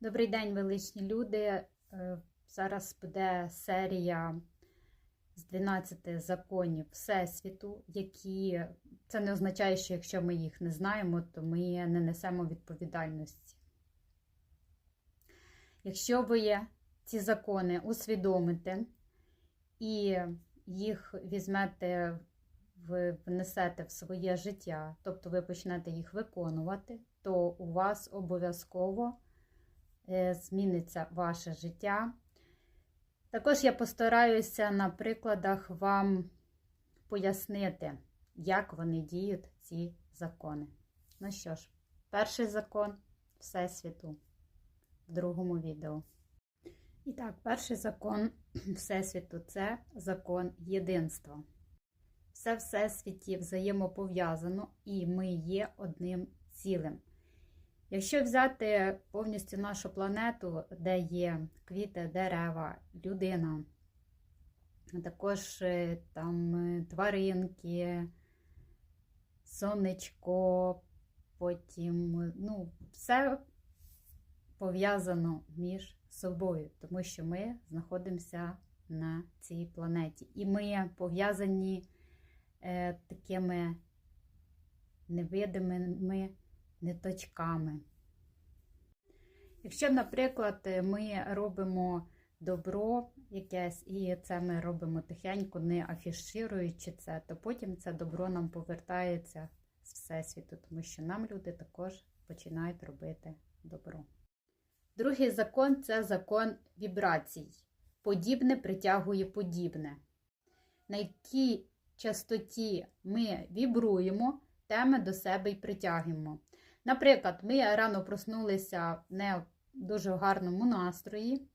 Добрий день, величні люди. Е, Зараз буде серія з 12 законів Всесвіту, які це не означає, що якщо ми їх не знаємо, то ми не несемо відповідальності. Якщо ви ці закони усвідомите і їх візьмете, ви внесете в своє життя, тобто ви почнете їх виконувати, то у вас обов'язково зміниться ваше життя. Також я постараюся на прикладах вам пояснити, як вони діють, ці закони. Ну що ж, перший закон Всесвіту в другому відео. І так, перший закон Всесвіту це закон єдинства. Все всесвіті взаємопов'язано, і ми є одним цілим. Якщо взяти повністю нашу планету, де є квіти, дерева, людина, також е, там е, тваринки, сонечко, потім е, ну, все пов'язано між собою, тому що ми знаходимося на цій планеті. І ми пов'язані е, такими невидимими ниточками. Якщо, наприклад, ми робимо добро якесь, і це ми робимо тихенько, не афішируючи це, то потім це добро нам повертається з Всесвіту, тому що нам люди також починають робити добро. Другий закон це закон вібрацій. Подібне притягує подібне. На якій частоті ми вібруємо, те ми до себе й притягуємо. Наприклад, ми рано проснулися не в дуже гарному настрої.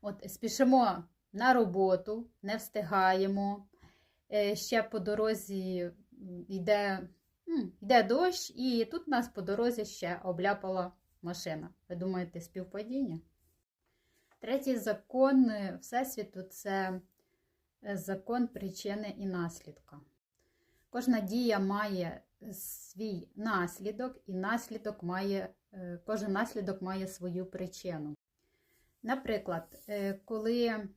От, Спішимо на роботу, не встигаємо. Е, Ще по дорозі йде, йде дощ, і тут нас по дорозі ще обляпала машина. Ви думаєте, співпадіння? Третій закон Всесвіту це закон причини і наслідка. Кожна дія має свій наслідок, і наслідок має, кожен наслідок має свою причину. Наприклад, коли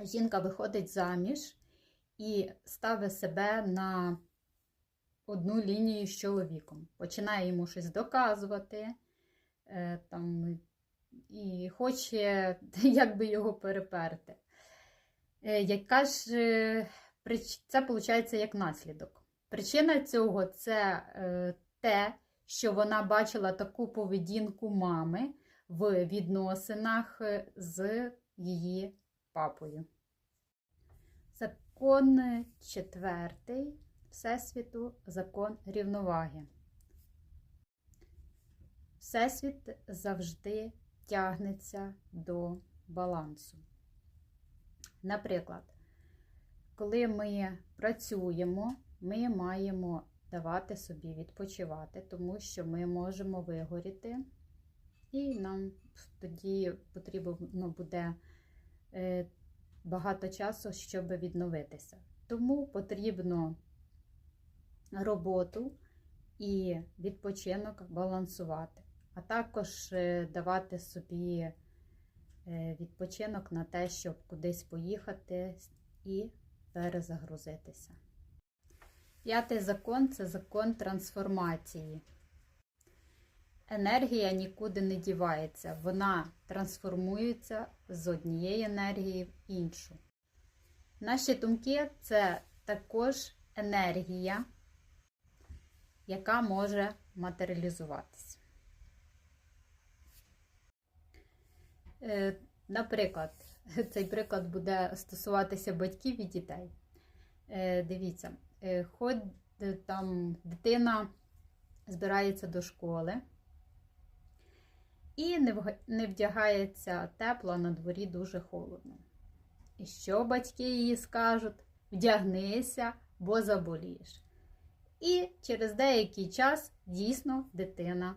жінка виходить заміж і ставить себе на одну лінію з чоловіком, починає йому щось доказувати, там, і хоче якби його переперти. Яка ж це виходить як наслідок? Причина цього це те, що вона бачила таку поведінку мами в відносинах з її папою. Закон четвертий Всесвіту закон рівноваги. Всесвіт завжди тягнеться до балансу. Наприклад, коли ми працюємо, ми маємо давати собі відпочивати, тому що ми можемо вигоріти, і нам тоді потрібно буде багато часу, щоб відновитися. Тому потрібно роботу і відпочинок балансувати, а також давати собі відпочинок на те, щоб кудись поїхати і перезагрузитися. П'ятий закон це закон трансформації. Енергія нікуди не дівається, вона трансформується з однієї енергії в іншу. Наші думки це також енергія, яка може матеріалізуватися. Наприклад, цей приклад буде стосуватися батьків і дітей. Дивіться, хоч там дитина збирається до школи і не вдягається тепло, на дворі дуже холодно. І що батьки їй скажуть? Вдягнися, бо заболієш. І через деякий час дійсно дитина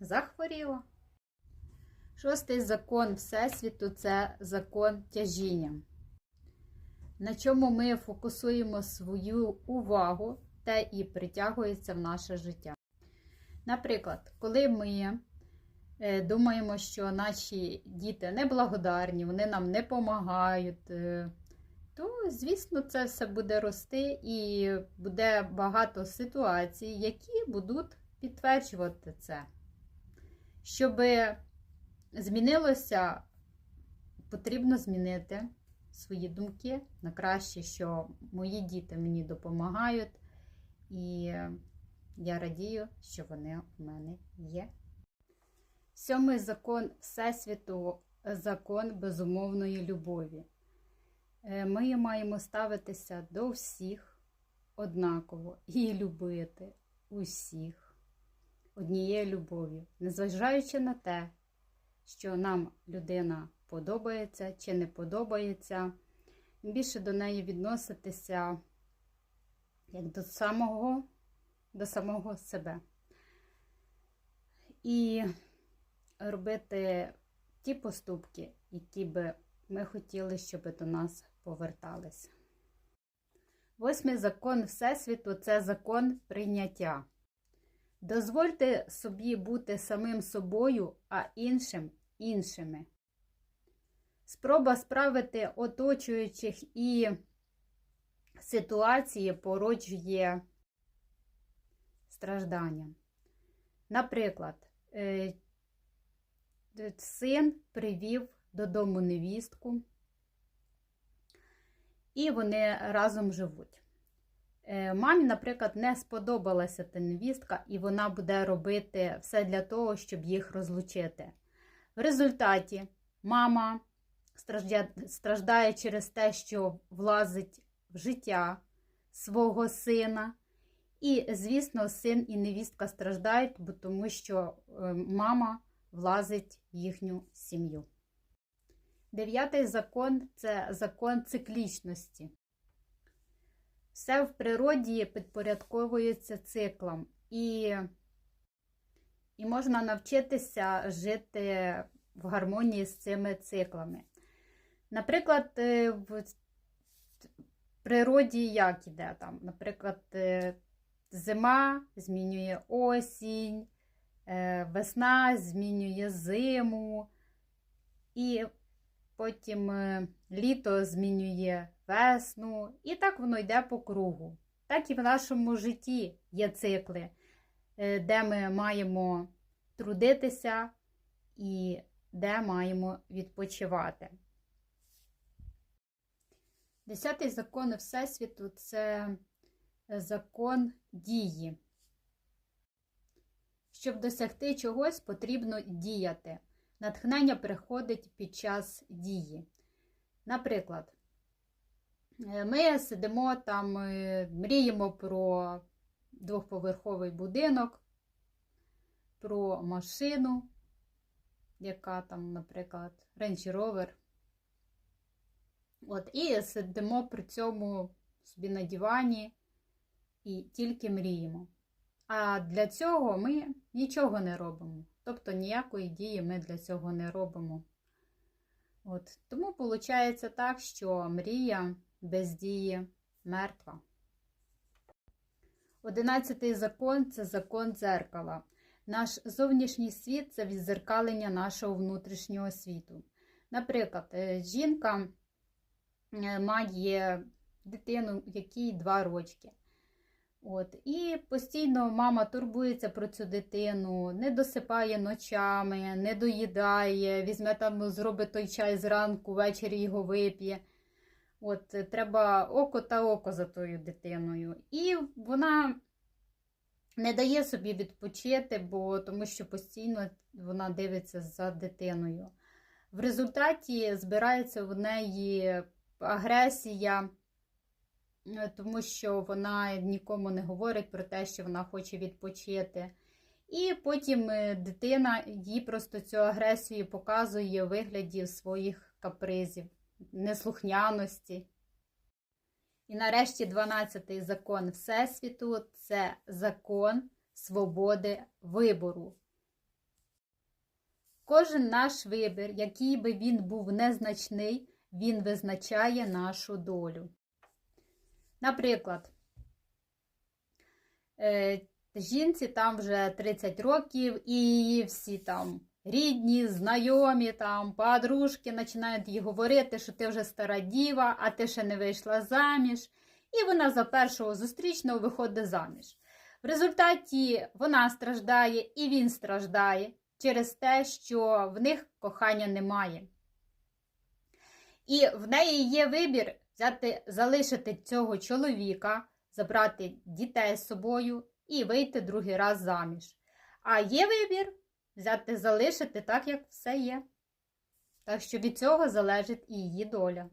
захворіла. Шостий закон Всесвіту це закон тяжіння. На чому ми фокусуємо свою увагу, те і притягується в наше життя. Наприклад, коли ми е, думаємо, що наші діти неблагодарні, вони нам не допомагають, то, звісно, це все буде рости і буде багато ситуацій, які будуть підтверджувати це. Щоб змінилося, потрібно змінити свої думки на краще, що мої діти мені допомагають, і я радію, що вони в мене є. Сьомий закон Всесвіту закон безумовної любові. Е, Ми маємо ставитися до всіх однаково і любити усіх однією любов'ю, незважаючи на те, що нам людина подобається чи не подобається, більше до неї відноситися як до самого, до самого себе. І робити ті поступки, які би ми хотіли, щоб до нас поверталися. Восьмий закон Всесвіту це закон прийняття. Дозвольте собі бути самим собою, а іншим іншими. Спроба справити оточуючих і ситуації породжує страждання. Наприклад, е, син привів додому невістку, і вони разом живуть. Е, мамі, наприклад, не сподобалася та невістка, і вона буде робити все для того, щоб їх розлучити. В результаті мама страждає через те, що влазить в життя свого сина. І, звісно, син і невістка страждають, бо тому що е, мама влазить в їхню сім'ю. Дев'ятий закон це закон циклічності. Все в природі підпорядковується циклом, і і можна навчитися жити в гармонії з цими циклами. Наприклад, е, в природі як іде там? Наприклад, е, зима змінює осінь, е, весна змінює зиму, і потім літо змінює весну, і так воно йде по кругу. Так і в нашому житті є цикли, де ми маємо трудитися і де маємо відпочивати. Десятий закон Всесвіту це закон дії. Щоб досягти чогось, потрібно діяти. Натхнення приходить під час дії. Наприклад, ми сидимо там, мріємо про двохповерховий будинок, про машину, яка там, наприклад, Range Rover. От, І сидимо при цьому собі на дивані і тільки мріємо. А для цього ми нічого не робимо. Тобто ніякої дії ми для цього не робимо. От. Тому виходить так, що мрія без дії мертва. Одинадцятий закон це закон дзеркала. Наш зовнішній світ це відзеркалення нашого внутрішнього світу. Наприклад, е, жінка має дитину, якій 2 рочки. От. І постійно мама турбується про цю дитину, не досипає ночами, не доїдає, візьме там, зробить той чай зранку, ввечері його вип'є. От, Треба око та око за тою дитиною. І вона не дає собі відпочити, бо тому що постійно вона дивиться за дитиною. В результаті збирається в неї агресія, е, тому що вона нікому не говорить про те, що вона хоче відпочити. І потім е, дитина їй просто цю агресію показує у вигляді своїх капризів, неслухняності. І нарешті 12-й закон Всесвіту це закон свободи вибору. Кожен наш вибір, який би він був незначний, він визначає нашу долю. Наприклад, е, жінці там вже 30 років, і її всі там рідні, знайомі, там, подружки починають їй говорити, що ти вже стара діва, а ти ще не вийшла заміж. І вона за першого зустрічного виходить заміж. В результаті вона страждає і він страждає через те, що в них кохання немає. І в неї є вибір взяти, залишити цього чоловіка, забрати дітей з собою і вийти другий раз заміж. А є вибір взяти, залишити так, як все є. Так що від цього залежить і її доля.